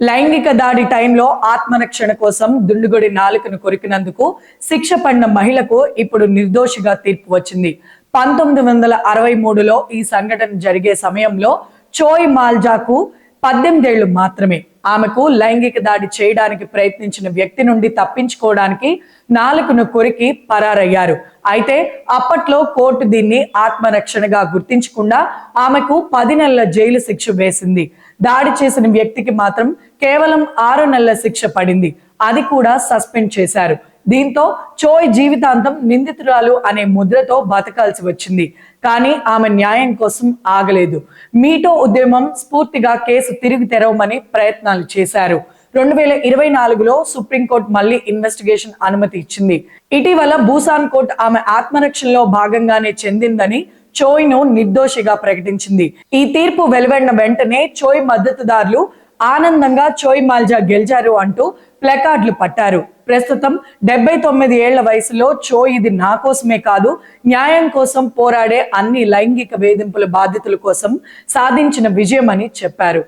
లైంగిక దాడి టైంలో ఆత్మరక్షణ కోసం దుండుగొడి నాలుకను కొరికినందుకు శిక్ష పడిన మహిళకు ఇప్పుడు నిర్దోషిగా తీర్పు వచ్చింది. పంతొమ్మిది వందల అరవై మూడులో ఈ సంఘటన జరిగే సమయంలో చోయ్ మాల్జాకు పద్దెనిమిదేళ్ళు మాత్రమే. ఆమెకు లైంగిక దాడి చేయడానికి ప్రయత్నించిన వ్యక్తి నుండి తప్పించుకోవడానికి నాలుకను కొరికి పరారయ్యారు. అయితే అప్పట్లో కోర్టు దీన్ని ఆత్మరక్షణగా గుర్తించకుండా ఆమెకు పది నెలల జైలు శిక్ష వేసింది. దాడి చేసిన వ్యక్తికి మాత్రం కేవలం ఆరు నెలల శిక్ష పడింది. అది కూడా సస్పెండ్ చేశారు. దీంతో చోయ్ జీవితాంతం నిందితురాలు అనే ముద్రతో బతకాల్సి వచ్చింది. కానీ ఆమె న్యాయం కోసం ఆగలేదు. మీటో ఉద్యమం స్ఫూర్తిగా కేసు తిరిగి తెరవమని ప్రయత్నాలు చేశారు. రెండు వేల ఇరవై నాలుగులో సుప్రీంకోర్టు మళ్ళీ ఇన్వెస్టిగేషన్ అనుమతి ఇచ్చింది. ఇటీవల భూసాన్ కోర్టు ఆమె ఆత్మరక్షణలో భాగంగానే చెందిందని చోయ్ను నిర్దోషిగా ప్రకటించింది. ఈ తీర్పు వెలువడిన వెంటనే చోయ్ మద్దతుదారులు ఆనందంగా చోయ్ మాల్జా గెలిచారు అంటూ ప్లకార్డులు పట్టారు. ప్రస్తుతం డెబ్బై తొమ్మిది ఏళ్ళ వయసులో చో ఇది నా కోసమే కాదు న్యాయం కోసం పోరాడే అన్ని లైంగిక వేధింపుల బాధితుల కోసం సాధించిన విజయం అని చెప్పారు.